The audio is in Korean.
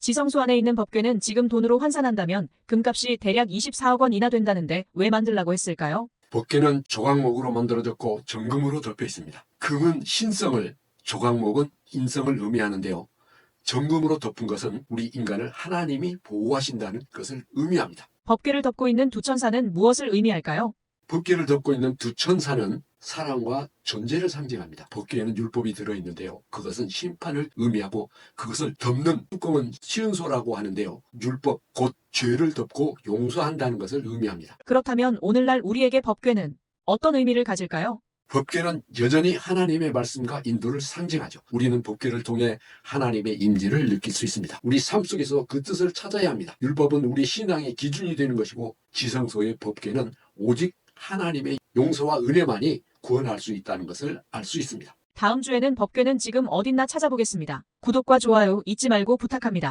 지성소 안에 있는 법궤는 지금 돈으로 환산한다면 금값이 대략 24억 원 이나 된다는데 왜 만들라고 했을까요? 법계는 조각목으로 만들어졌고 정금으로 덮여 있습니다. 금은 신성을, 조각목은 인성을 의미하는데요. 정금으로 덮은 것은 우리 인간을 하나님이 보호하신다는 것을 의미합니다. 법궤를 덮고 있는 두 천사는 무엇을 의미할까요? 법계를 덮고 있는 두 천사는 사랑과 존재를 상징합니다. 법계에는 율법이 들어있는데요. 그것은 심판을 의미하고 그것을 덮는 뚜껑은 시은소라고 하는데요. 율법, 곧 죄를 덮고 용서한다는 것을 의미합니다. 그렇다면 오늘날 우리에게 법궤는 어떤 의미를 가질까요? 법계는 여전히 하나님의 말씀과 인도를 상징하죠. 우리는 법계를 통해 하나님의 임재를 느낄 수 있습니다. 우리 삶 속에서 그 뜻을 찾아야 합니다. 율법은 우리 신앙의 기준이 되는 것이고 지성소의 법계는 오직 하나님의 용서와 은혜만이 구원할 수 있다는 것을 알 수 있습니다. 다음 주에는 법궤는 지금 어딨나 찾아보겠습니다. 구독과 좋아요 잊지 말고 부탁합니다.